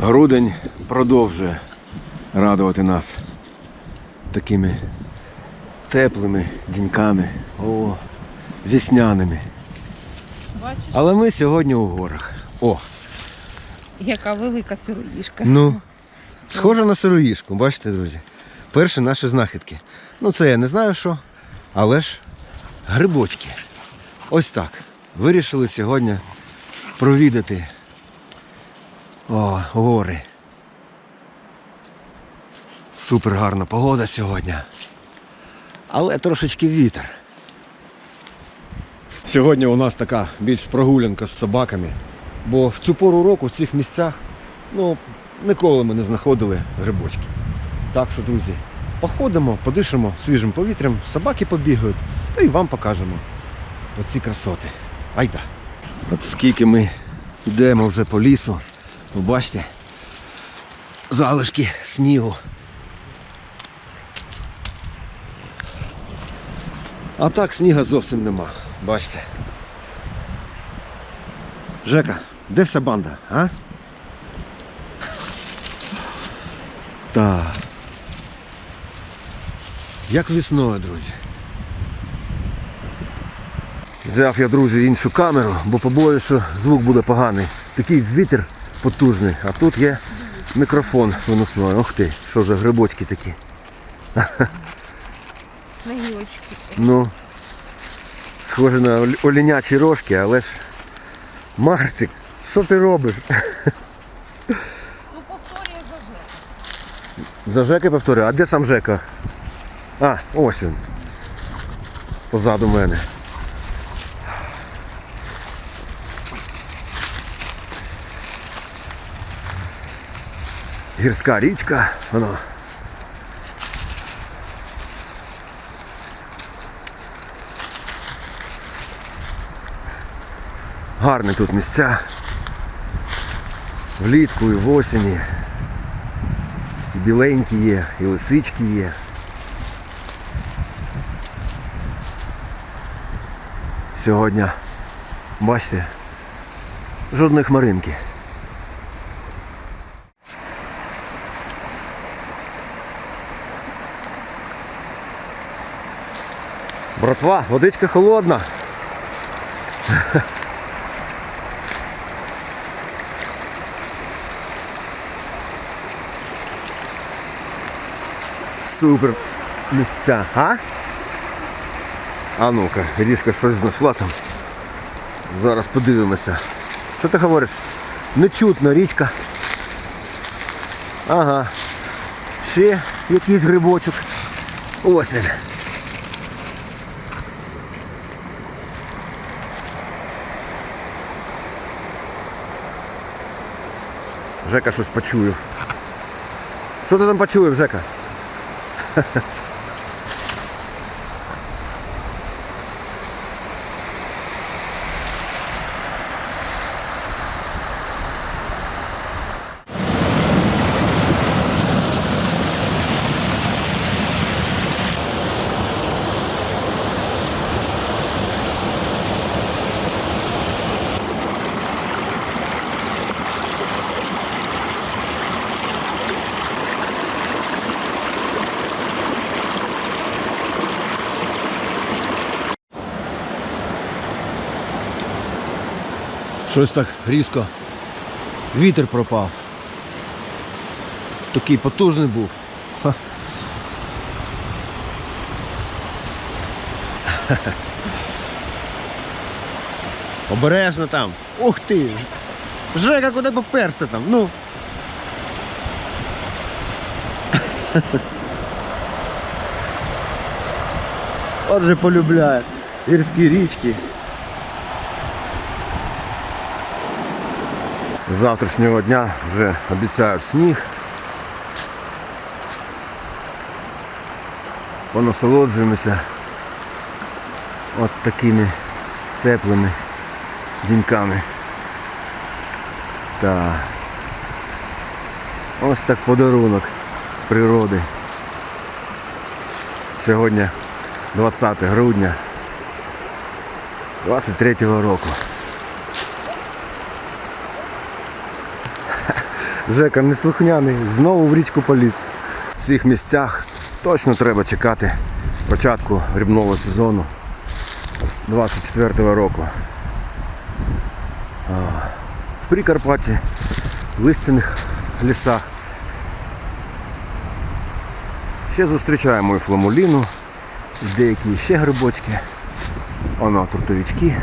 Грудень продовжує радувати нас такими теплими діньками, о, вісняними. Бачиш, Але ми сьогодні у горах. О, яка велика сироїшка. ну, схоже на сироїшку, бачите, друзі. Перші наші знахідки. Ну, це я не знаю що, але ж грибочки. Ось так. Вирішили сьогодні провідати о, гори. Супер гарна погода сьогодні. Але трошечки вітер. Сьогодні у нас така більш прогулянка з собаками, бо в цю пору року в цих місцях ну, ніколи ми не знаходили грибочки. Так що, друзі, походимо, подишимо свіжим повітрям, собаки побігають, та й вам покажемо оці красоти. Айда. От скільки ми йдемо вже по лісу, ви бачите, залишки снігу. А так сніга зовсім нема, бачите. Жека, де вся банда, а? Так. Як весною, друзі. Взяв я, друзі, іншу камеру, бо побоююсь, що звук буде поганий. Такий вітер потужний, а тут є мікрофон виносной. Ох ти, що за грибочки такі. На гілочки. Ну, схоже на олінячі рожки, але ж. Марсик, що ти робиш? Ну, повторює за Жека. За Жеки повторюю, а де сам Жека? А, ось він. Позаду мене. Гірська річка, воно. Гарні тут місця. Влітку і в осені. І біленькі є, і лисички є. Сьогодні, бачите, жодної хмаринки. Братва, водичка холодна. Супер місця, а? А ну-ка, Рішка щось знайшла там. Зараз подивимося. Що ти говориш? Не чутно річка. Ага. Ще якийсь грибочок. Ось він. Жека щось почує. Що ти там почуєш, Жека? Щось так різко. Вітер пропав. Такий потужний був. Обережно там. Ух ти! Жека, куди поперся там? Ну. Отже полюбляє гірські річки. З завтрашнього дня вже обіцяють сніг. Понасолоджуємося от такими теплими діньками. Та ось так подарунок природи. Сьогодні 20 грудня 23 року. Жека неслухняний, знову в річку поліз. В цих місцях точно треба чекати початку грибного сезону 24-го року. В Прикарпатті, в листяних лісах. Ще зустрічаємо і фламуліну, деякі ще грибочки. Оно трутовички.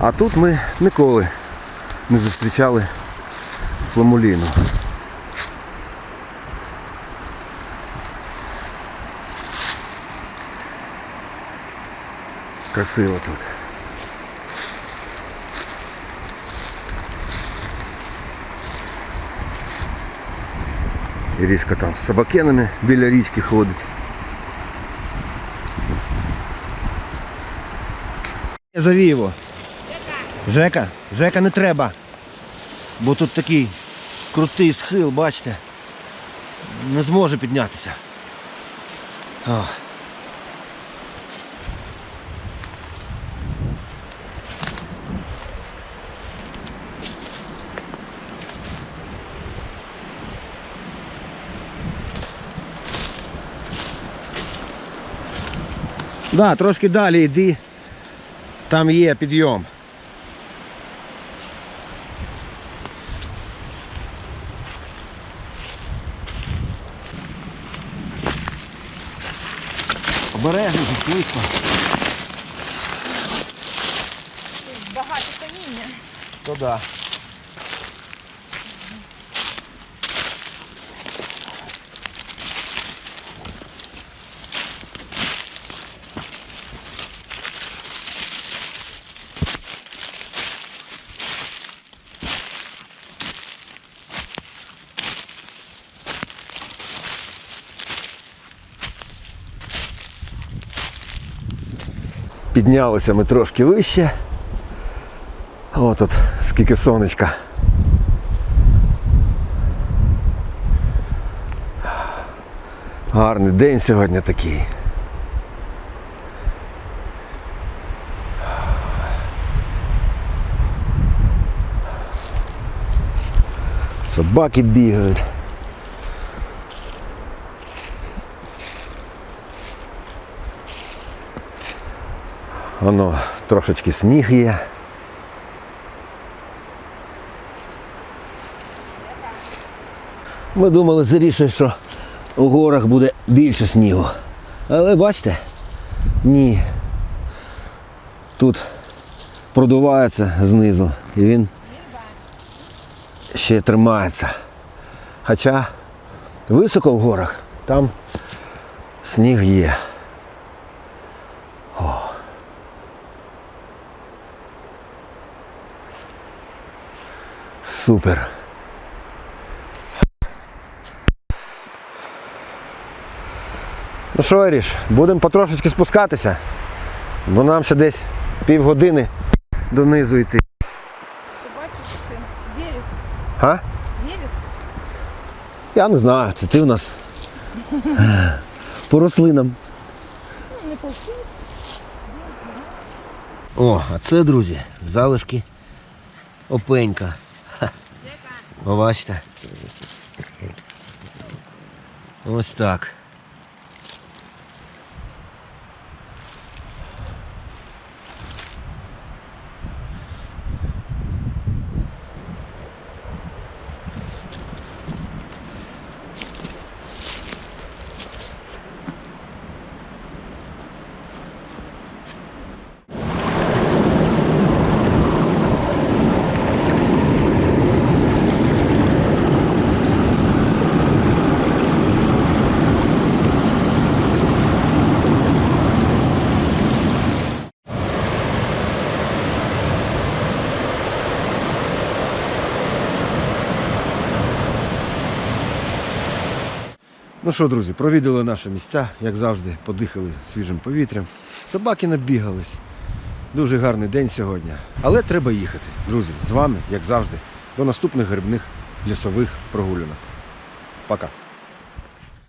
А тут ми ніколи не зустрічали фламуліну. Красиво тут. І річка там з собакенами біля річки ходить. Завієво. Жека, Жека не треба. Бо тут такий крутий схил, бачите. Не зможе піднятися. О. Да, трошки далі йди. Там є підйом. Обережно, близько. Багато каміння. То да. Піднялися ми трошки вище. О, тут скільки сонечка. Гарний день сьогодні такий. Собаки бігають. Воно трошечки сніг є. Ми думали зріше, що у горах буде більше снігу. Але бачите? Ні. Тут продувається знизу і він ще тримається. Хоча високо в горах там сніг є. Супер. Ну що, Іріш, будемо потрошечки спускатися, бо нам ще десь півгодини донизу йти. Ти бачиш це? Вереск. А? Вереск? Я не знаю, це ти в нас. По рослинам. Не повсюди. О, а це, друзі, залишки опенька. Ха. Побачите. Ось так. Ну що, друзі, провідали наші місця, як завжди, подихали свіжим повітрям. Собаки набігались. Дуже гарний день сьогодні. Але треба їхати. Друзі, з вами, як завжди, до наступних грибних лісових прогулянок. Пока.